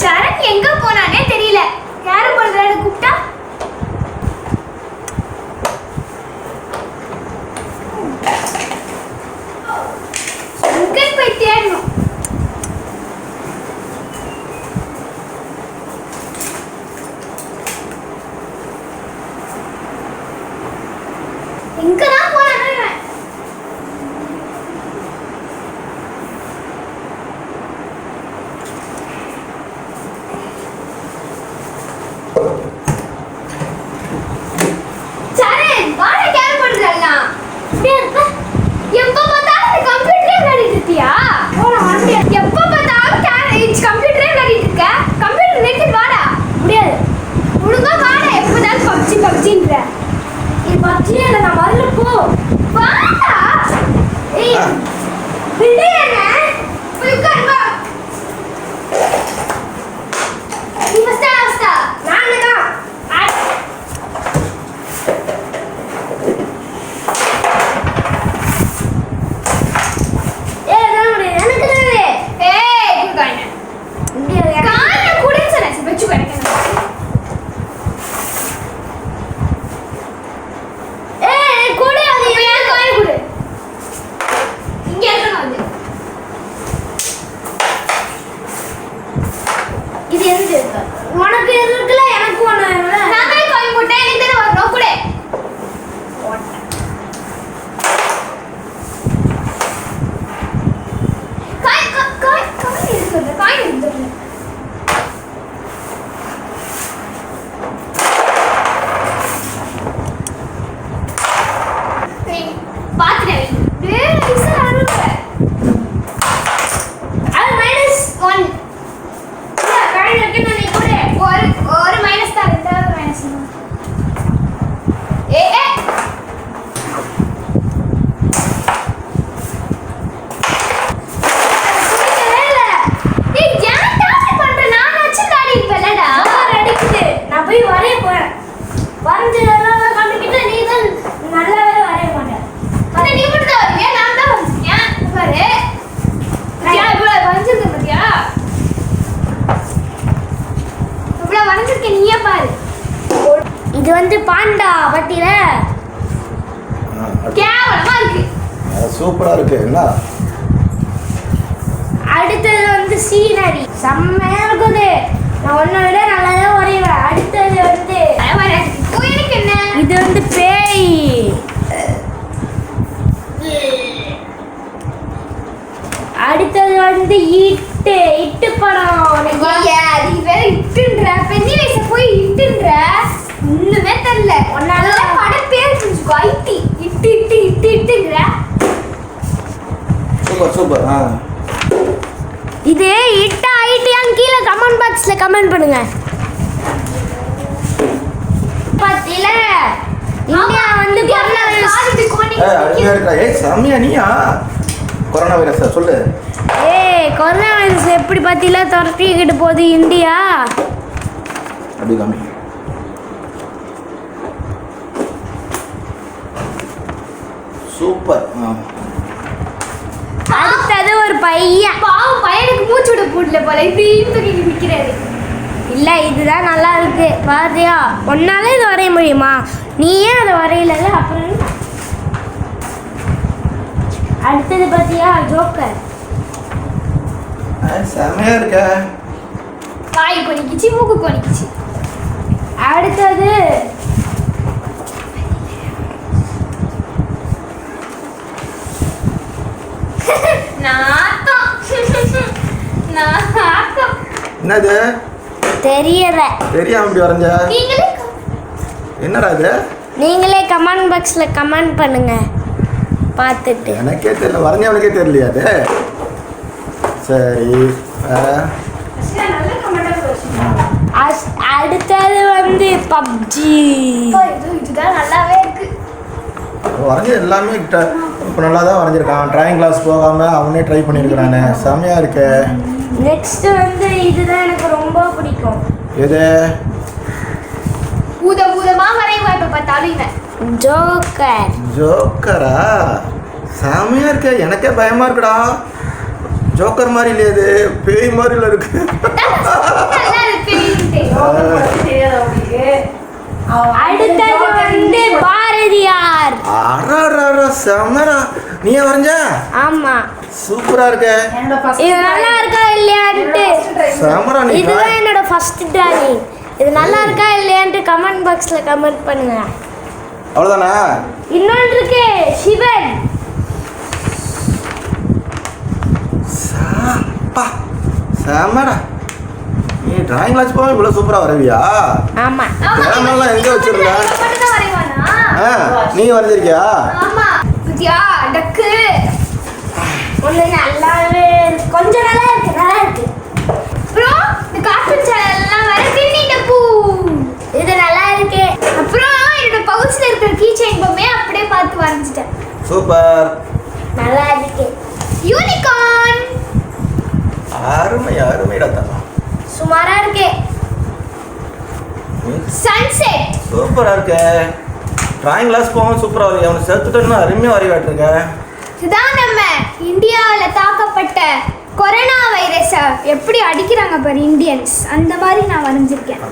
சரண் எங்க போனானே தெரியல. யாரும் ஒரு தடவை கூப்பிட்டா எங்க போய் தேடணும் எங்கதான் போனானோ இவன் சரண் வாடா கேர் பண்றலாம் எப்ப பார்த்தாலும் இந்த கம்ப்யூட்டரே விளையாடிட்டு இருக்கியா எப்ப பார்த்தாலும் விளையாடிட்டு இருக்க கம்ப்யூட்டர் நிறுத்தி வாடா. முடியாது. ஒழுங்கா வாடா. எப்ப பப்ஜி பப்ஜின்ற. இது பப்ஜி இல்லை நான் வரல போ. வா ஏய் ஆ. விடு என்ன போய் உட்காரு வா நீ ஃபஸ்டா ஃபஸ்டா நான் தான் ஏய் நான் முடியாது எனக்கு தானே ஏய் குடுங்க இங்க காய குடுன்னு சொன்னேன் வெச்சு எனக்கு ஏய் குடு அது ஏன் காய குடு இங்க இருக்கணும் அது இது எந்த இருக்கு உனக்கு எது இருக்குல்ல எனக்கு ஒண்ணு நான் தான் காய் போட்டேன் எனக்கு தானே வரணும் குடு காய் கா- காய் காய் இருக்குது காய் இருக்குது ஏய், பாத்துட்டேன் டேய் ஐசா அருங்க அது மைனஸ் ஒன் காய் இருக்கு நான் நீ கூட ஒரு ஒரு மைனஸ் தான் ரெண்டாவது மைனஸ் ஏ ஏ புரியவே இல்ல. ஏய், ஏன் டாடி பண்ற? நான் வச்சு டாடி இப்பலடா. அடிக்குது. நான் போய் வரைய போறேன். வரைஞ்சதெல்லாம் கண்டுக்கிட்டு நீ தான் நல்லாவே வரைய மாட்ட. அண்ணா, நீ மட்டும் தான் வரைவியா? நான் தான் வரைஞ்சிருக்கேன். இங்க பாரு. பாத்தியா, இவ்வளவு வரைஞ்சிருக்கேன் பாத்தியா? இவ்வளவு வரைஞ்சிருக்கேன், நீயே பாரு. இது வந்து கேவலமா இருக்கு. என்ன? அடுத்தது வந்து சீனரி. செம்மையா இருக்குது. நான் ஒன்றை விட நல்லா தான் வரைவேன் அடுத்தது வந்து எனக்கு என்ன? இது வந்து பேய். அடுத்தது வந்து இட்டு. இட்டு படம் அது வேற இட்டுன்ற. பெண்ணி வயசு போய் இட்டுன்ற. ஒண்ணுமே தெரியல. ஒன்னால படம் பேர் புரிஞ்சுக்கோ ஐட்டி இட்டு இட்டு இட்டு இட்டுங்கிற. சூப்பர் சூப்பர் ஆ. இது இட்டா ஐடியான்னு கீழே கமெண்ட் பாக்ஸ்ல கமெண்ட் பண்ணுங்க. பத்தில. இந்தியா வந்து கொரோனா ஏய் செம்மையா நீயா? கொரோனா வைரஸா சொல்லு. ஏய் கொரோனா வைரஸ் எப்படி பத்தில? துரத்திக்கிட்டு போகுது இந்தியா. அப்படி காமி சூப்பர். அடுத்தது ஒரு பையன். பாவம் பையனுக்கு மூச்சு விட போடல போல. இப்படி தூக்கி நிற்கிறாரு இல்லை இதுதான் நல்லா இருக்கு. பாத்தியா? உன்னால இது வரைய முடியுமா? நீ ஏன் அதை வரையல அப்புறம்? அடுத்தது பாத்தியா? ஜோக்கர். ஆ, செம்மையா இருக்க. வாய் கொனிக்கிச்சு மூக்கு கொனிக்கிச்சு அடுத்தது என்னது? தெரியல தெரியாம இப்படி வரைஞ்ச? நீங்களே என்னடா இது? நீங்களே கமெண்ட் பாக்ஸில் கமெண்ட் பண்ணுங்க. பார்த்துட்டு. எனக்கே தெரியல. வரைஞ்சவனுக்கே தெரியலையா அது சரி அடுத்தது வந்து பப்ஜி இதுதான் நல்லாவே இருக்கு. வரைஞ்சது எல்லாமே கிட்ட. இப்போ நல்லா தான் வரைஞ்சிருக்கான். டிராயிங் கிளாஸ் போகாமல் அவனே ட்ரை பண்ணியிருக்கிறானே செம்மையா இருக்கு. நெக்ஸ்ட் வந்து இதுதான் எனக்கு ரொம்ப பிடிக்கும். எது? பூத பூதமா வரைவா இப்ப பார்த்தாலும் இவன். ஜோக்கர் ஜோக்கரா செம்மையா இருக்க. எனக்கே பயமா இருக்குடா. ஜோக்கர் மாதிரி இல்லையே இது. பேய் மாதிரில இருக்கு நல்லா இருக்கு தெரியாதா உங்களுக்கு அவன் அடுத்தது வந்து பாரதியார். அடா செம்மடா நீ வரைஞ்ச ஆமா சூப்பரா இருக்க. இது நல்லா இருக்கா இல்லையான்ட்டு செம்மடா நீ இதுதான் என்னோட ஃபர்ஸ்ட் டிராயிங் இது நல்லா இருக்கா இல்லையான்ட்டு கமெண்ட் பாக்ஸ்ல கமெண்ட் பண்ணுங்க அவ்வளோதானா இன்னொன்று இருக்கு சிவன். சாப்பா செம்மடா நீ டிராயிங் கிளாஸ் போக இவ்வளோ சூப்பராக வரைவியா? ஆமா. திறமெல்லாம் எங்க வச்சிருந்த? ஆ நீ வரைஞ்சிருக்கியா? ஆமா. புதியா டக்கு. ஒண்ணு நல்லாவே. கொஞ்சம் நல்லா இருக்கு நல்லா இருக்கு. அப்புறம் இந்த கார்ட்டூன் சேனல் எல்லாம் வர கிண்ணி டப்பு இது நல்லா இருக்கு. அப்புறம் என்னோட பவுச்ல இருக்கிற கீ செயின் பொம்மையை அப்படியே பார்த்து வரைஞ்சிட்டேன். சூப்பர். நல்லா இருக்கு. யூனிகார்ன் அருமை அருமைடா சுமாரா இருக்கு. சன்செட் சூப்பராக இருக்க. டிராயிங் கிளாஸ் போகும் சூப்பராக வரையும் அவனை சேர்த்துட்டோன்னா அருமையாக வரைவாட்டிருக்க இதுதான் நம்ம இந்தியாவில் தாக்கப்பட்ட கொரோனா வைரஸை எப்படி அடிக்கிறாங்க பாரு இந்தியன்ஸ் அந்த மாதிரி நான் வரைஞ்சிருக்கேன்.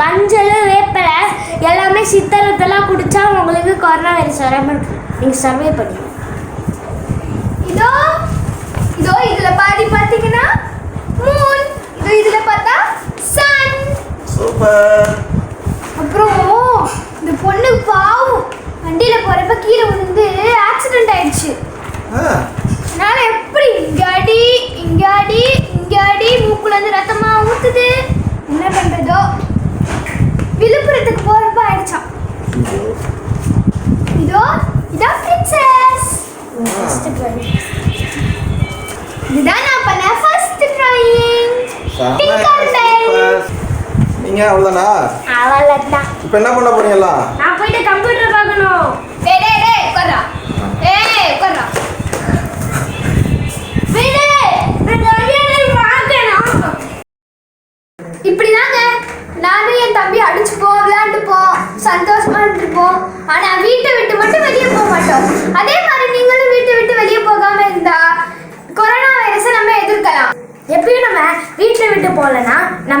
மஞ்சள் வேப்பிலை எல்லாமே சித்தரத்தெல்லாம் குடிச்சா உங்களுக்கு கொரோனா வைரஸ் வராமல் இருக்கு. நீங்கள் சர்வே பண்ணி இதோ இதோ இதில் பாதி பார்த்தீங்கன்னா மூன் இதோ இதில் பார்த்தா சன் சூப்பர் அப்புறம் இதுதான் நான் பண்ண ஃபர்ஸ்ட் டிராயிங் நீங்கள் அவ்வளோதானா அவ்வளோதான் இப்போ என்ன பண்ண போறீங்களா?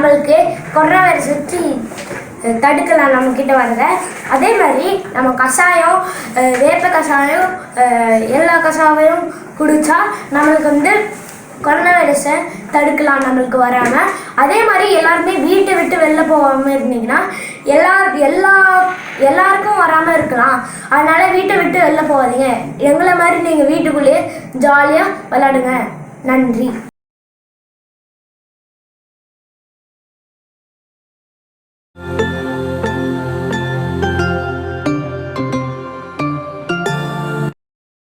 நம்மளுக்கு கொரோனா வைரஸ் வச்சு தடுக்கலாம் நம்ம கிட்ட அதே மாதிரி நம்ம கஷாயம் வேப்ப கஷாயம் எல்லா கஷாயம் குடிச்சா நம்மளுக்கு வந்து கொரோனா வைரஸை தடுக்கலாம் நம்மளுக்கு வராமல் அதே மாதிரி எல்லாருமே வீட்டை விட்டு வெளில போகாமல் இருந்தீங்கன்னா எல்லா எல்லா எல்லாருக்கும் வராமல் இருக்கலாம். அதனால வீட்டை விட்டு வெளில போகாதீங்க. எங்களை மாதிரி நீங்கள் வீட்டுக்குள்ளேயே ஜாலியாக விளாடுங்க நன்றி.